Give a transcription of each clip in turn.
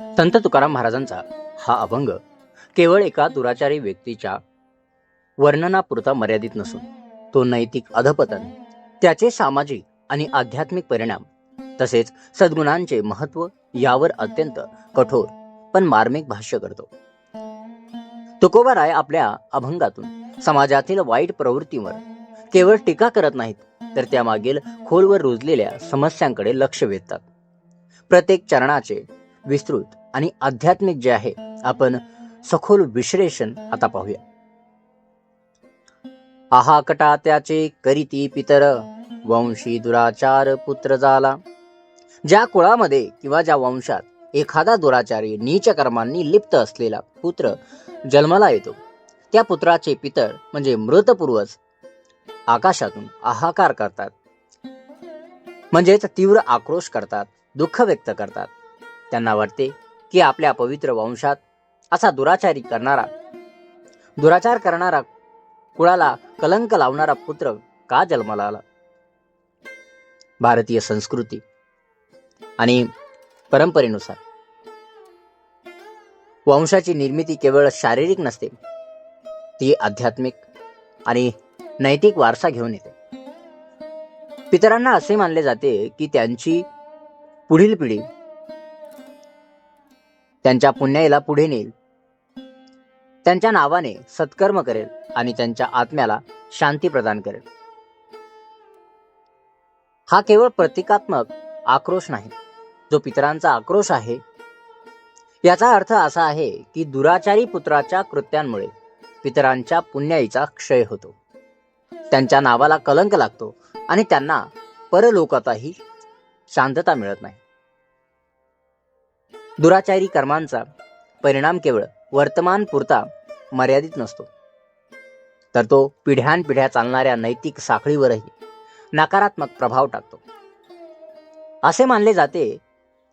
संत तुकाराम महाराजांचा हा अभंग केवळ एका दुराचारी व्यक्तीच्या वर्णनापुरता मर्यादित नसून तो नैतिक अधपतन त्याचे सामाजिक आणि आध्यात्मिक परिणाम तसेच सद्गुणांचे महत्त्व यावर अत्यंत कठोर पण मार्मिक भाष्य करतो. तुकोबाराय आपल्या अभंगातून समाजातील वाईट प्रवृत्तीवर केवळ टीका करत नाहीत तर त्यामागील खोलवर रुजलेल्या समस्यांकडे लक्ष वेधतात. प्रत्येक चरणाचे विस्तृत आणि आध्यात्मिक जे आहे आपण सखोल विश्लेषण आता पाहूया. आहाकटा त्याचे करीती पितर वंशी दुराचार पुत्र झाला ज्या कुळामध्ये किंवा ज्या वंशात एखादा दुराचारी नीच कर्मांनी लिप्त असलेला पुत्र जन्माला येतो त्या पुत्राचे पितर म्हणजे मृत पूर्वज आकाशातून आहाकार करतात. म्हणजेच तीव्र आक्रोश करतात दुःख व्यक्त करतात. त्यांना वाटते की आपल्या पवित्र वंशात असा दुराचारी करणारा दुराचार करणारा कुळाला कलंक लावणारा पुत्र का जन्माला आला? भारतीय संस्कृती आणि परंपरेनुसार. वंशाची निर्मिती केवळ शारीरिक नसते ती आध्यात्मिक आणि नैतिक वारसा घेऊन येते. पितरांना असे मानले जाते की त्यांची पुढील पिढी त्यांच्या पुण्याईला पुढे नेईल. त्यांच्या नावाने सत्कर्म करेल आणि त्यांच्या आत्म्याला शांती प्रदान करेल. हा केवळ प्रतिकात्मक आक्रोश नाही जो पितरांचा आक्रोश आहे. याचा अर्थ असा आहे की दुराचारी पुत्राच्या कृत्यांमुळे पितरांच्या पुण्याईचा क्षय होतो. त्यांच्या नावाला कलंक लागतो आणि त्यांना परलोकातही शांतता मिळत नाही. दुराचारी कर्मांचा परिणाम केवळ वर्तमान पुरता मर्यादित नसतो. तर तो पिढ्यानपिढ्या चालणाऱ्या नैतिक साखळीवरही नकारात्मक प्रभाव टाकतो. असे मानले जाते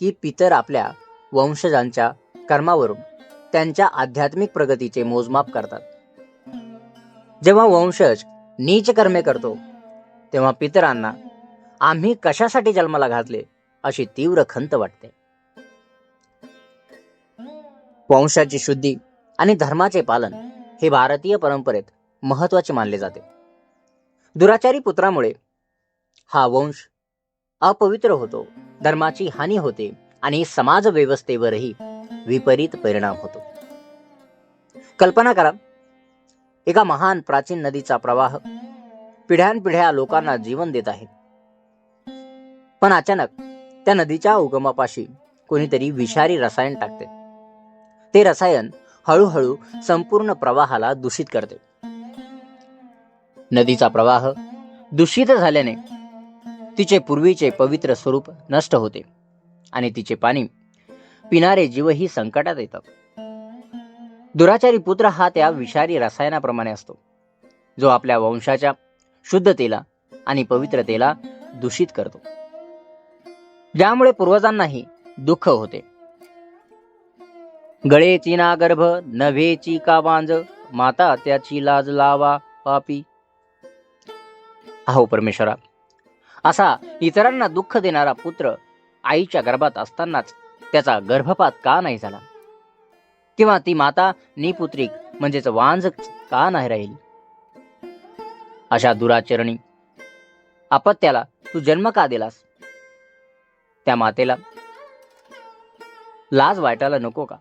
की पितर आपल्या वंशजांच्या कर्मावरून त्यांच्या आध्यात्मिक प्रगतीचे मोजमाप करतात. जेव्हा वंशज नीच कर्मे करतो तेव्हा पितरांना आम्ही कशासाठी जन्माला घातले अशी तीव्र खंत वाटते. वंशाची शुद्धी आणि धर्माचे पालन हे भारतीय परंपरेत महत्त्वाचे मानले जाते. दुराचारी पुत्रामुळे हा वंश अपवित्र होतो धर्माची हानी होते आणि समाज व्यवस्थेवरही विपरीत परिणाम होतो. कल्पना करा एका महान प्राचीन नदीचा प्रवाह पिढ्यानपिढ्या लोकांना जीवन देत आहे. पण अचानक त्या नदीच्या उगमापाशी कोणीतरी विषारी रसायन टाकते. ते रसायन हळूहळू संपूर्ण प्रवाहाला दूषित करते. नदीचा प्रवाह दूषित झाल्याने तिचे पूर्वीचे पवित्र स्वरूप नष्ट होते आणि तिचे पाणी पिणारे जीवही संकटात येतात. दुराचारी पुत्र हा त्या विषारी रसायनाप्रमाणे असतो. जो आपल्या वंशाच्या शुद्धतेला आणि पवित्रतेला दूषित करतो. ज्यामुळे पूर्वजांनाही दुःख होते. गळेची ना गर्भ नभेची का वांज? माता त्याची लाज लावा पापी. अहो परमेश्वरा असा इतरांना दुःख देणारा पुत्र आईच्या गर्भात असतानाच त्याचा गर्भपात का नाही झाला? किंवा ती माता निपुत्रिक म्हणजेच वांज का नाही राहील? अशा दुराचरणी अपत्याला तू जन्म का दिलास? त्या मातेला लाज वाटायला नको का?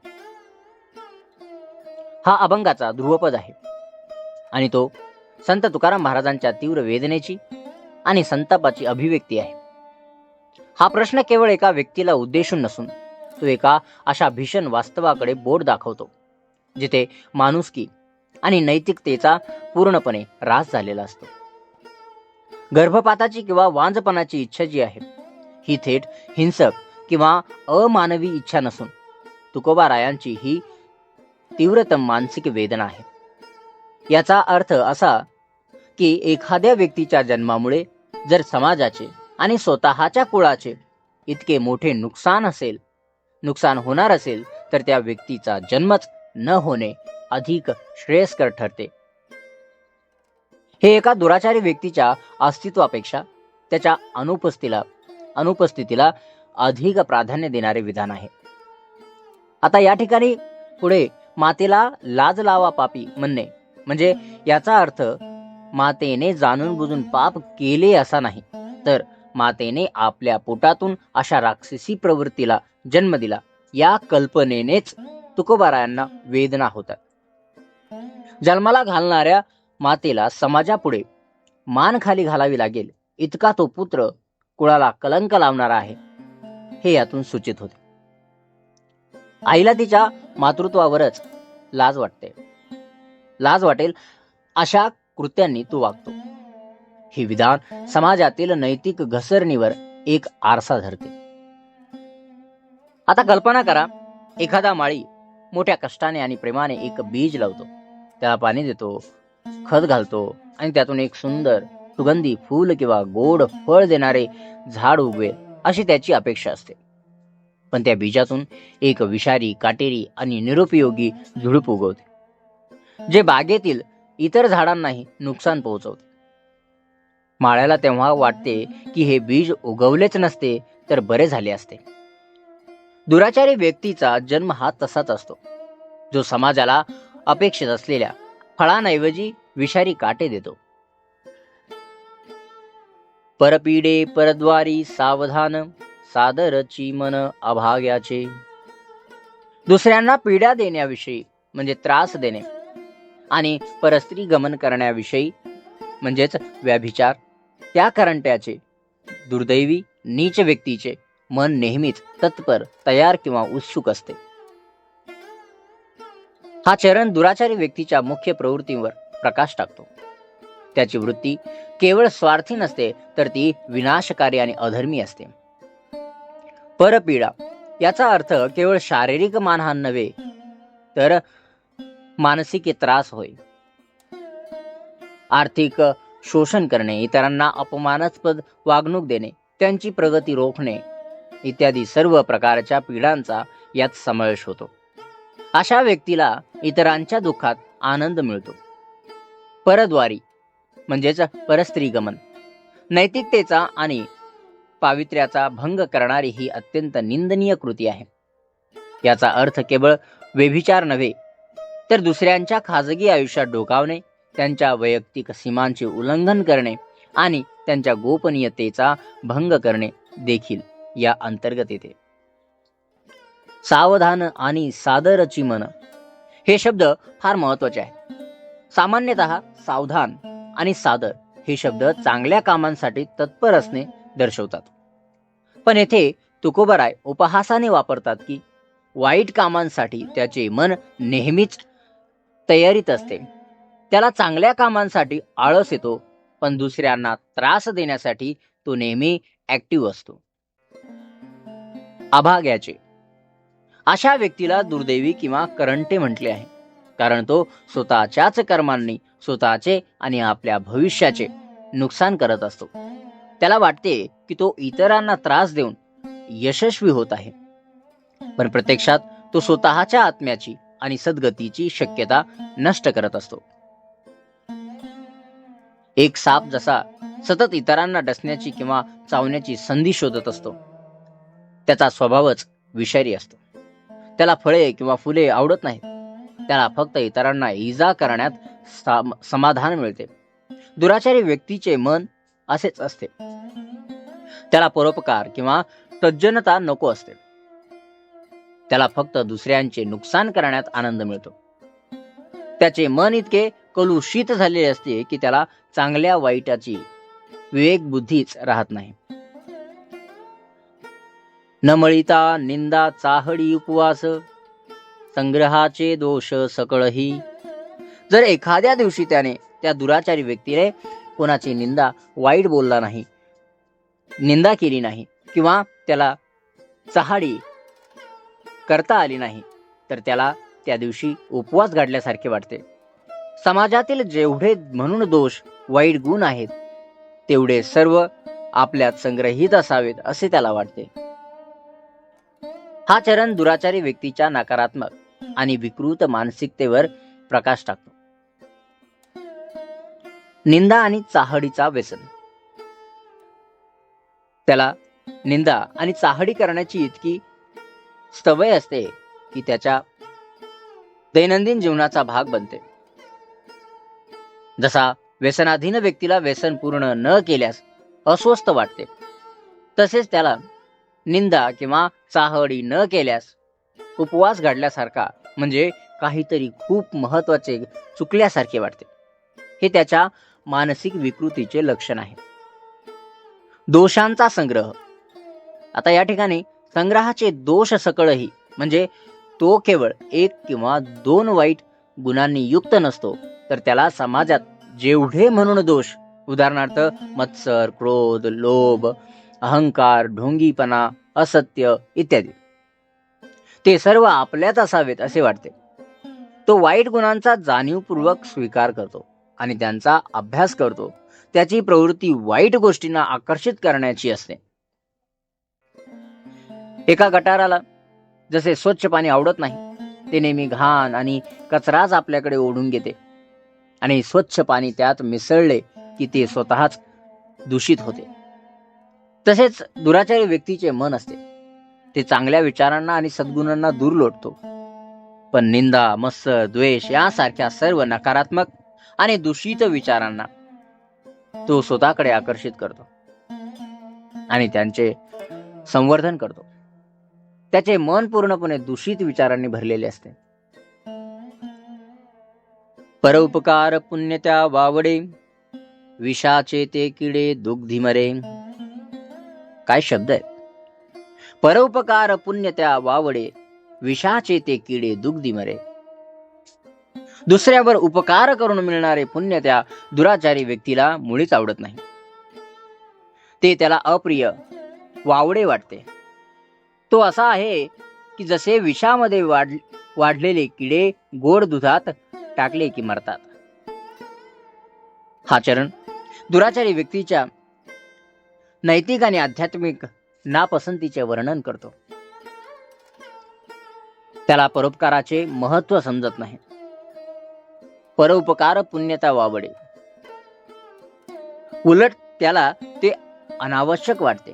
हा अभंगाचा ध्रुवपद आहे. आणि तो संत तुकाराम महाराजांच्या तीव्र वेदनेची आणि संतापाची अभिव्यक्ती आहे. हा प्रश्न केवळ एका व्यक्तीला उद्देशून नसून तो एका अशा भीषण वास्तवाकडे बोट दाखवतो जिथे माणुसकी आणि नैतिकतेचा पूर्णपणे रास झालेला असतो. गर्भपाताची किंवा वांजपणाची इच्छा जी आहे ही थेट हिंसक किंवा अमानवी इच्छा नसून तुकोबारायांची ही तीव्रतम मानसिक वेदना आहे याचा अर्थ असा की एखाद्या व्यक्तीच्या जन्मामुळे जर समाजाचे आणि स्वतःच्या कुळाचे इतके मोठे नुकसान असेल नुकसान होणार असेल तर त्या व्यक्तीचा जन्मच न होणे अधिक श्रेयस्कर ठरते. हे एका दुराचारी व्यक्तीच्या अस्तित्वापेक्षा त्याच्या अनुपस्थितीला अनुपस्थितीला अधिक प्राधान्य देणारे विधान आहे. आता या ठिकाणी पुढे मातेला लाज लावा पापी म्हणणे. म्हणजे याचा अर्थ मातेने जाणून बुजून पाप केले असा नाही. तर मातेने आपल्या पोटातून अशा राक्षसी प्रवृत्तीला जन्म दिला. या कल्पनेनेच तुकोबारायांना वेदना होतात. जन्माला घालणाऱ्या मातेला समाजापुढे मान खाली घालावी लागेल. इतका तो पुत्र कुळाला कलंक लावणारा आहे. हे यातून सूचित होते. आईला तिच्या मातृत्वावरच लाज वाटते. लाज वाटेल अशा कृत्यांनी तू वागतो. हे विधान समाजातील नैतिक घसरणीवर एक आरसा धरते. आता कल्पना करा एखादा माळी मोठ्या कष्टाने आणि प्रेमाने एक बीज लावतो. त्याला पाणी देतो खत घालतो आणि त्यातून एक सुंदर सुगंधी फूल किंवा गोड फळ देणारे झाड उगवेल अशी त्याची अपेक्षा असते. पण त्या बीजातून एक विषारी काटेरी आणि निरुपयोगी झुडूप उगवते जे बागेतील इतर झाडांनाही नुकसान पोहोचवते. माळ्याला तेव्हा वाटते की हे बीज उगवलेच नसते तर बरे झाले असते. दुराचारी व्यक्तीचा जन्म हा तसाच असतो. जो समाजाला अपेक्षित असलेल्या फळांऐवजी विषारी काटे देतो. परपीडे परद्वारी सावधान सादरची मन अभाग्याचे. दुसऱ्यांना पीडा देण्याविषयी म्हणजे त्रास देणे. आणि परस्त्री गमन करण्याविषयी म्हणजेच व्याभिचार. त्या करंट्याचे दुर्दैवी नीच व्यक्तीचे मन नेहमीच तत्पर तयार किंवा उत्सुक असते. हा चरण दुराचारी व्यक्तीच्या मुख्य प्रवृत्तीवर प्रकाश टाकतो. त्याची वृत्ती केवळ स्वार्थी नसते तर ती विनाशकारी आणि अधर्मी असते. परपीडा. याचा अर्थ केवळ शारीरिक मानहान नव्हे तर मानसिक त्रास होय. आर्थिक शोषण करणे इतरांना अपमानास्पद वागणूक देणे त्यांची प्रगती रोखणे इत्यादी सर्व प्रकारच्या पीडांचा यात समावेश होतो. अशा व्यक्तीला इतरांच्या दुःखात आनंद मिळतो. परद्वारी म्हणजेच परस्त्रीगमन. नैतिकतेचा आणि पावित्र्याचा भंग करणारी ही अत्यंत निंदनीय कृती आहे. याचा अर्थ केवळ व्यभिचार नव्हे तर दुसऱ्यांच्या खाजगी आयुष्यात डोकावणे त्यांच्या वैयक्तिक सीमांचे उल्लंघन करणे आणि त्यांच्या गोपनीयतेचा भंग करणे देखील या अंतर्गत येते. सावधान आणि सादरची मन हे शब्द फार महत्त्वाचे आहेत. सामान्यतः सावधान आणि सादर हे शब्द चांगल्या कामांसाठी तत्पर असणे दर्शवतात. पण येथे तुकोबराय उपहासाने वापरतात की वाईट कामांसाठी त्याचे मन नेहमीच तयारीत असते. त्याला चांगल्या कामांसाठी आळस येतो पण दुसऱ्यांना त्रास देण्यासाठी तो नेहमी ऍक्टिव्ह असतो. अभाग्याचे. अशा व्यक्तीला दुर्दैवी किंवा करंटे म्हटले आहे कारण तो स्वतःच्याच कर्मांनी स्वतःचे आणि आपल्या भविष्याचे नुकसान करत असतो. त्याला वाटते की तो इतरांना त्रास देऊन यशस्वी होत आहे. पण प्रत्यक्षात तो स्वतःच्या आत्म्याची आणि सद्गतीची शक्यता नष्ट करत असतो. एक साप जसा सतत इतरांना डसण्याची किंवा चावण्याची संधी शोधत असतो त्याचा स्वभावच विषारी असतो. त्याला फळे किंवा फुले आवडत नाहीत. त्याला फक्त इतरांना इजा करण्यात साम- समाधान मिळते. दुराचारी व्यक्तीचे मन असेच असते. त्याला परोपकार किंवा तज्जनता नको असते. त्याला फक्त दुसऱ्यांचे नुकसान करण्यात आनंद मिळतो. त्याचे मन इतके कलुषित झालेले असते की त्याला चांगल्या वाईटाची विवेक बुद्धीच राहत नाही. न निंदा चाहडी उपवास संग्रहाचे दोष सकळही. जर एखाद्या दिवशी त्याने त्या दुराचारी व्यक्तीने कोणाची निंदा वाईट बोलला नाही निंदा केली नाही किंवा त्याला चहाडी करता आली नाही तर त्याला त्या दिवशी उपवास घडल्यासारखे वाटते. समाजातील जेवढे म्हणून दोष वाईट गुण आहेत तेवढे सर्व आपल्यात संग्रहित असावेत असे त्याला वाटते. हा चरण दुराचारी व्यक्तीच्या नकारात्मक आणि विकृत मानसिकतेवर प्रकाश टाकतो. निंदा आणि चाहडीचा व्यसन. त्याला निंदा आणि चाहडी करण्याची इतकी सवय असते की त्याच्या दैनंदिन जीवनाचा भाग बनते. जसा व्यसनाधीन व्यक्तीला व्यसन पूर्ण न केल्यास अस्वस्थ वाटते तसेच त्याला निंदा किंवा चाहडी न केल्यास उपवास घडल्यासारखा म्हणजे काहीतरी खूप महत्त्वाचे चुकल्यासारखे वाटते. हे त्याच्या मानसिक विकृतीचे लक्षण आहे. दोषांचा संग्रह. आता या ठिकाणी संग्रहाचे दोष सकळही म्हणजे तो केवळ एक किंवा दोन वाईट गुणांनी युक्त नसतो तर त्याला समाजात जेवढे म्हणून दोष उदाहरणार्थ मत्सर क्रोध लोभ अहंकार ढोंगीपणा असत्य इत्यादी. ते सर्व आपल्यात असावेत असे वाटते. तो वाईट गुणांचा जाणीवपूर्वक स्वीकार करतो. आणि त्यांचा अभ्यास करतो. त्याची प्रवृत्ती वाईट गोष्टींना आकर्षित करण्याची असते. एका गटाराला जसे स्वच्छ पाणी आवडत नाही ते नेहमी घाण आणि कचराच आपल्याकडे ओढून घेते. आणि स्वच्छ पाणी त्यात मिसळले की ते स्वतःच दूषित होते. तसेच दुराचारी व्यक्तीचे मन असते. ते चांगल्या विचारांना आणि सद्गुणांना दूर लोटतो. पण निंदा मत्सर द्वेष यासारख्या सर्व नकारात्मक आणि दूषित विचारांना तो स्वतःकडे आकर्षित करतो. आणि त्यांचे संवर्धन करतो. त्याचे मन पूर्णपणे दूषित विचारांनी भरलेले असते. परोपकार पुण्यत्या वावडे विषाचे ते किडे दुग्धी मरे. काय शब्द आहेत? परोपकार पुण्यत्या वावडे विषाचे ते किडे दुग्धी मरे. दुसऱ्यावर उपकार करून मिळणारे पुण्य त्या दुराचारी व्यक्तीला मुळीच आवडत नाही. ते त्याला अप्रिय वावडे वाटते. तो असा आहे की जसे विषामध्ये वाढ वाढलेले किडे गोड दुधात टाकले की मरतात. हा चरण दुराचारी व्यक्तीच्या नैतिक आणि आध्यात्मिक नापसंतीचे वर्णन करतो. त्याला परोपकाराचे महत्त्व समजत नाही. परोपकार पुण्यता वावडे उलट त्याला ते अनावश्यक वाटते.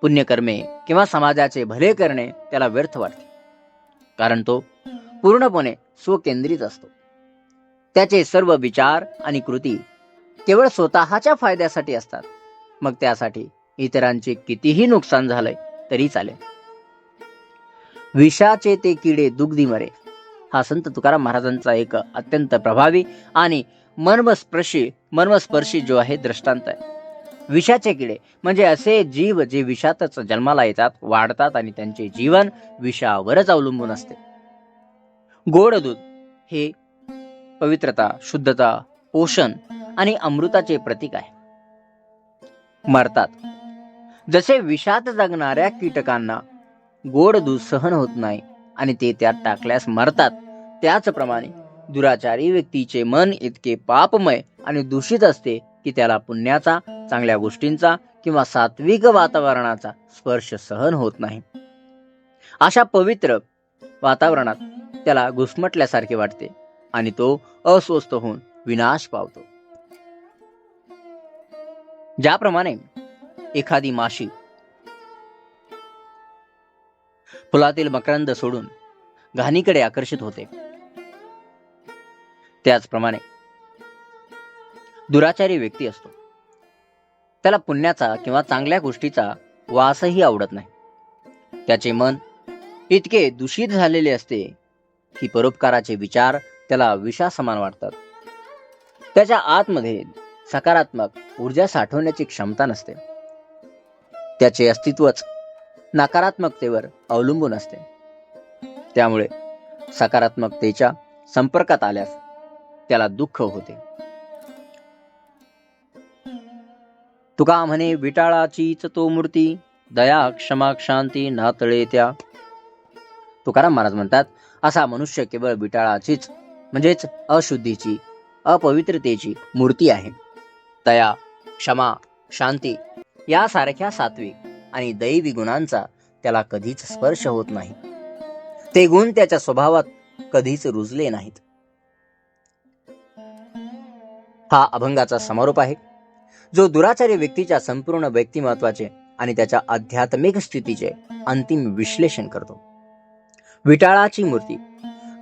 पुण्यकर्मे किंवा समाजाचे भले करणे त्याला व्यर्थ वाटते. कारण तो पूर्णपणे स्वकेंद्रित असतो. त्याचे सर्व विचार आणि कृती केवळ स्वतःच्या फायद्यासाठी असतात. मग त्यासाठी इतरांचे कितीही नुकसान झालंय तरी चालेल. विषाचे ते किडे दुग्धी मरे. हा संत तुकाराम महाराजांचा एक अत्यंत प्रभावी आणि मर्मस्पर्शी मर्मस्पर्शी जो आहे दृष्टांत आहे. विषाचे किडे म्हणजे असे जीव जे विषातच जन्माला येतात वाढतात आणि त्यांचे जीवन विषावरच अवलंबून असते. गोड दूध हे पवित्रता शुद्धता पोषण आणि अमृताचे प्रतीक आहे. मरतात. जसे विषात जगणाऱ्या कीटकांना गोड दूध सहन होत नाही आणि ते त्यात टाकल्यास मरतात. त्याचप्रमाणे दुराचारी व्यक्तीचे मन इतके पापमय आणि दूषित असते की त्याला पुण्याचा चांगल्या गोष्टींचा किंवा सात्विक वातावरणाचा स्पर्श सहन होत नाही. अशा पवित्र वातावरणात त्याला घुसमटल्यासारखे वाटते आणि तो अस्वस्थ होऊन विनाश पावतो. ज्याप्रमाणे एखादी माशी फुलातील मकरंद सोडून घाणीकडे आकर्षित होते. त्याचप्रमाणे दुराचारी व्यक्ती असतो. त्याला पुण्याचा किंवा चांगल्या गोष्टीचा वासही आवडत नाही. त्याचे मन इतके दूषित झालेले असते की परोपकाराचे विचार त्याला विषा समान वाटतात. त्याच्या आतमध्ये सकारात्मक ऊर्जा साठवण्याची क्षमता नसते. त्याचे अस्तित्वच नकारात्मकतेवर अवलंबून असते. त्यामुळे सकारात्मकतेच्या संपर्कात आल्यास त्याला दुःख होते. तुका म्हणे विटाळाचीच तो मूर्ती दया क्षमा शांती नातळे त्या. तुकाराम महाराज म्हणतात असा मनुष्य केवळ विटाळाचीच म्हणजेच अशुद्धीची अपवित्रतेची मूर्ती आहे. दया क्षमा शांती यासारख्या सात्विक आणि दैवी गुणांचा त्याला कधीच स्पर्श होत नाही. ते गुण त्याच्या स्वभावात कधीच रुजले नाहीत. हा अभंगाचा समारोप आहे जो दुराचारी व्यक्तीच्या संपूर्ण व्यक्तिमत्वाचे आणि त्याच्या आध्यात्मिक स्थितीचे अंतिम विश्लेषण करतो. विटाळाची मूर्ती.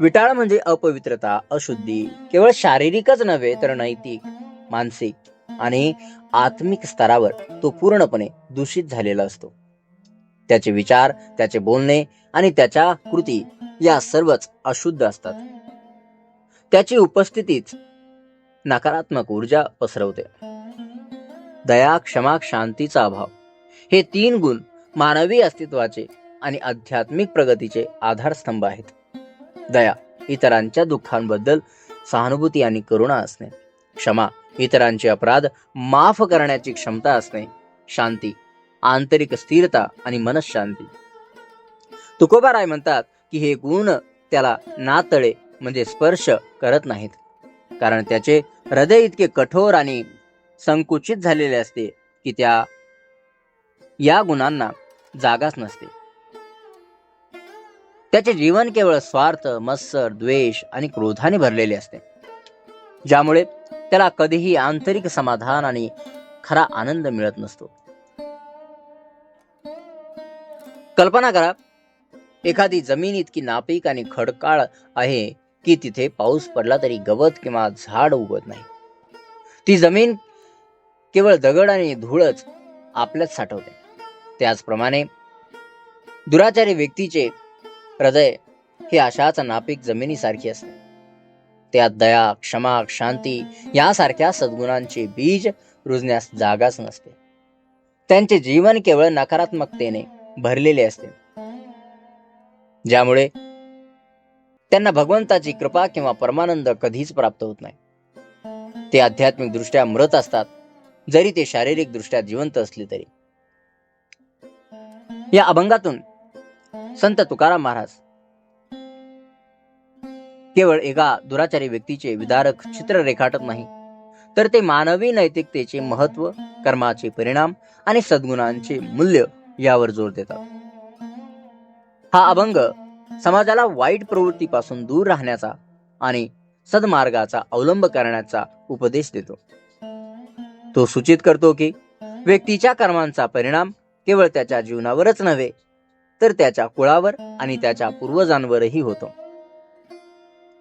विटाळ म्हणजे अपवित्रता अशुद्धी केवळ शारीरिकच नव्हे तर नैतिक मानसिक आणि आत्मिक स्तरावर तो पूर्णपणे दूषित झालेला असतो. त्याचे विचार त्याचे बोलणे आणि त्याच्या कृती या सर्वच अशुद्ध असतात. त्याची उपस्थितीच नकारात्मक ऊर्जा पसरवते. दया क्षमा शांतीचा अभाव हे तीन गुण मानवी अस्तित्वाचे आणि आध्यात्मिक प्रगतीचे आधारस्तंभ आहेत. दया इतरांच्या दुःखांबद्दल सहानुभूती आणि करुणा असणे. क्षमा इतरांचे अपराध माफ करण्याची क्षमता असणे शांती आंतरिक स्थिरता आणि मनशांती. तुकोबाराय म्हणतात की हे गुण त्याला नातळे म्हणजे स्पर्श करत नाहीत. कारण त्याचे हृदय इतके कठोर आणि संकुचित झालेले असते की त्या या गुणांना जागाच नसते. त्याचे जीवन केवळ स्वार्थ मत्सर द्वेष आणि क्रोधाने भरलेले असते. ज्यामुळे त्याला कधीही आंतरिक समाधान आणि खरा आनंद मिळत नसतो. कल्पना करा एखादी जमीन इतकी नापीक आणि खडकाळ आहे की तिथे पाऊस पडला तरी गवत किंवा झाड उगवत नाही. ती जमीन केवळ दगड आणि धूळच आपल्यात साठवते. त्याचप्रमाणे दुराचारी व्यक्तीचे हृदय हे अशाच नापीक जमिनीसारखी असते. त्यात दया क्षमा शांती यासारख्या सद्गुणांचे बीज रुजण्यास जागाच नसते. त्यांचे जीवन केवळ नकारात्मकतेने भरलेले असते. ज्यामुळे त्यांना भगवंताची कृपा किंवा परमानंद कधीच प्राप्त होत नाही. ते आध्यात्मिक दृष्ट्या मृत असतात जरी ते शारीरिक दृष्ट्या जिवंत असले तरी. या अभंगातून संत तुकाराम महाराज केवळ एका दुराचारी व्यक्तीचे विदारक चित्र रेखाटत नाही तर ते मानवी नैतिकतेचे महत्त्व कर्माचे परिणाम आणि सद्गुणांचे मूल्य यावर जोर देतात. हा अभंग समाजाला वाईट प्रवृत्तीपासून दूर राहण्याचा आणि सद्मार्गाचा अवलंब करण्याचा उपदेश देतो. तो सूचित करतो की व्यक्तीच्या कर्मांचा परिणाम केवळ त्याच्या जीवनावरच नव्हे तर त्याच्या कुळावर आणि त्याच्या पूर्वजांवरही होतो.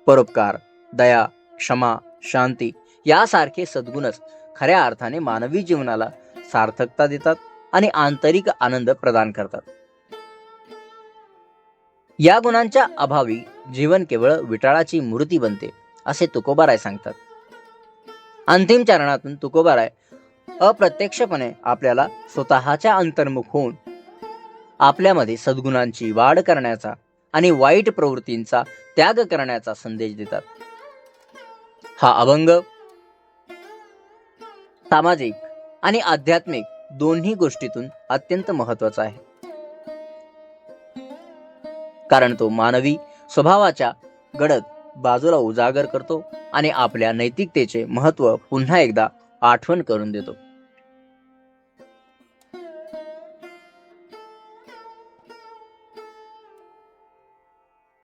परोपकार दया क्षमा शांती यासारखे सद्गुणच खऱ्या अर्थाने मानवी जीवनाला सार्थकता देतात आणि आंतरिक आनंद प्रदान करतात. या गुणांच्या अभावी जीवन केवळ विटाळाची मूर्ती बनते असे तुकोबाराय सांगतात. अंतिम चरणातून तुकोबाराय अप्रत्यक्षपणे आपल्याला स्वतःच्या अंतर्मुख होऊन आपल्यामध्ये सद्गुणांची वाढ करण्याचा आणि वाईट प्रवृत्तींचा त्याग करण्याचा संदेश देतात. हा अभंग सामाजिक आणि आध्यात्मिक दोन्ही गोष्टीतून अत्यंत महत्त्वाचा आहे. कारण तो मानवी स्वभावाच्या गडद बाजूला उजागर करतो आणि आपल्या नैतिकतेचे महत्त्व पुन्हा एकदा आठवण करून देतो.